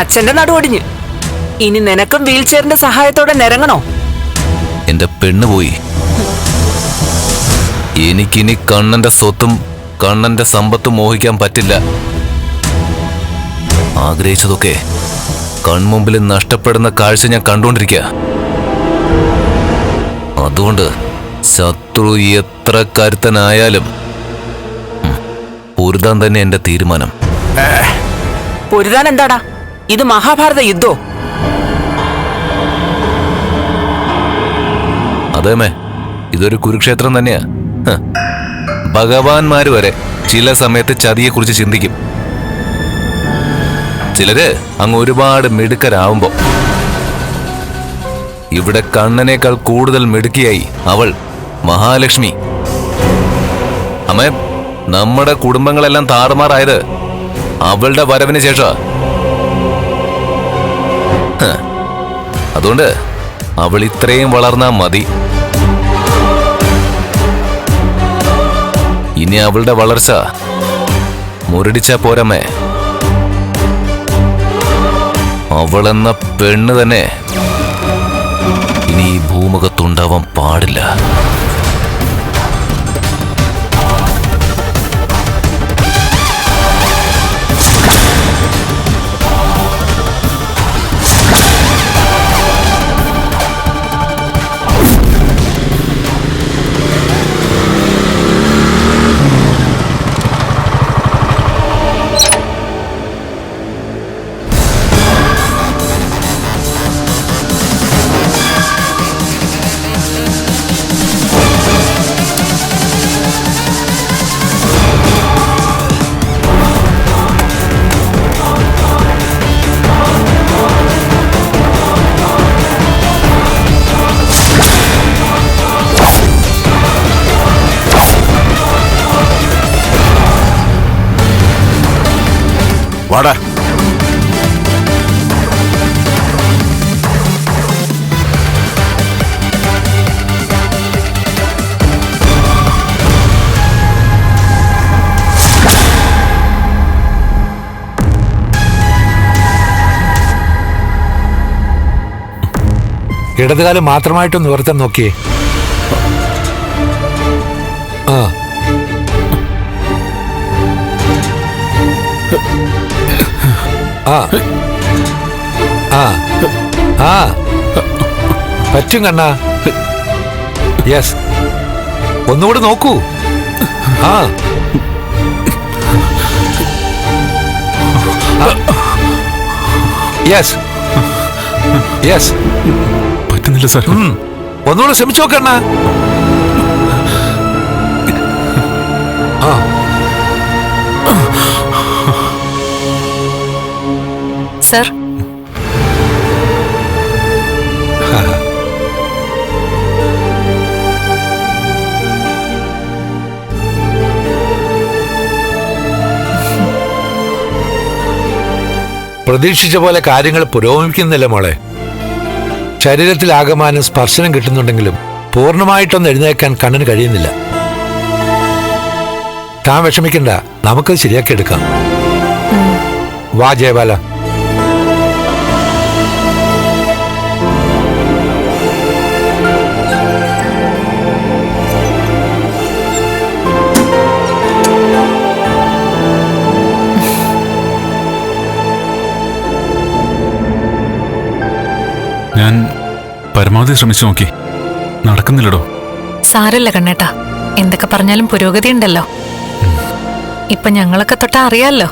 അച്ഛന്റെ നടുവൊടിഞ്ഞ് ഇനി നിനക്കും വീൽ ചെയറിന്റെ സഹായത്തോടെ നിരങ്ങണോ? എന്റെ പെണ്ണ് പോയി. എനിക്കിനി കണ്ണന്റെ സ്വത്തും കണ്ണന്റെ സമ്പത്തും മോഹിക്കാൻ പറ്റില്ല. ആഗ്രഹിച്ചതൊക്കെ കൺമുമ്പിൽ നഷ്ടപ്പെടുന്ന കാഴ്ച ഞാൻ കണ്ടുകൊണ്ടിരിക്കുക അതുകൊണ്ട് ശത്രു എത്ര കരുത്തനായാലും പൊരുതാൻ തന്നെ എന്റെ തീരുമാനം. പൊരുതാൻ എന്താടാ? ഇത് മഹാഭാരത യുദ്ധോ? അതേമേ ഇതൊരു കുരുക്ഷേത്രം തന്നെയാ. ഭഗവാന്മാര് വരെ ചില സമയത്ത് ചതിയെക്കുറിച്ച് ചിന്തിക്കും. ചിലര് അങ്ങ് ഒരുപാട് മിടുക്കരാവുമ്പോ. ഇവിടെ കണ്ണനേക്കാൾ കൂടുതൽ മിടുക്കിയായി അവൾ മഹാലക്ഷ്മി. അമ്മേ നമ്മുടെ കുടുംബങ്ങളെല്ലാം താറുമാറായത് അവളുടെ വരവിന് ശേഷ അതുകൊണ്ട് അവൾ ഇത്രയും വളർന്നാ മതി. ഇനി അവളുടെ വളർച്ച മുരടിച്ച പോരമേ അവളെന്ന പെണ്ണ് തന്നെ ഇനി ഈ ഭൂമുഖത്തുണ്ടാവാൻ പാടില്ല. വാടാ. ഇടതുകാലം മാത്രമായിട്ടൊന്ന് നിവർത്താൻ നോക്കിയേ. ആ ആ പറ്റും കണ്ണ. യെസ് ഒന്നുകൂടെ നോക്കൂ. ആ. യെസ് യെസ് പറ്റുന്നില്ല സാർ. ഒന്നുകൂടെ ശ്രമിച്ചു നോക്കണ്ണ ആ. സർ. പ്രതീക്ഷിച്ച പോലെ കാര്യങ്ങൾ പുരോഗമിക്കുന്നില്ല മോളെ. ശരീരത്തിൽ ആകമാനം സ്പർശനം കിട്ടുന്നുണ്ടെങ്കിലും പൂർണമായിട്ടൊന്ന് എഴുന്നേക്കാൻ കണ്ണിന് കഴിയുന്നില്ല. താൻ വിഷമിക്കണ്ട നമുക്കത് ശരിയാക്കി എടുക്കാം വാ ജയബാല. ഞാൻ പരമാവധി ശ്രമിച്ചു നോക്കി. നടക്കുന്നില്ലടോ. സാരല്ല കണ്ണേട്ടാ. എന്തൊക്കെ പറഞ്ഞാലും പുരോഗതി ഉണ്ടല്ലോ ഇപ്പൊ ഞങ്ങളൊക്കെ തൊട്ടാ അറിയാലോ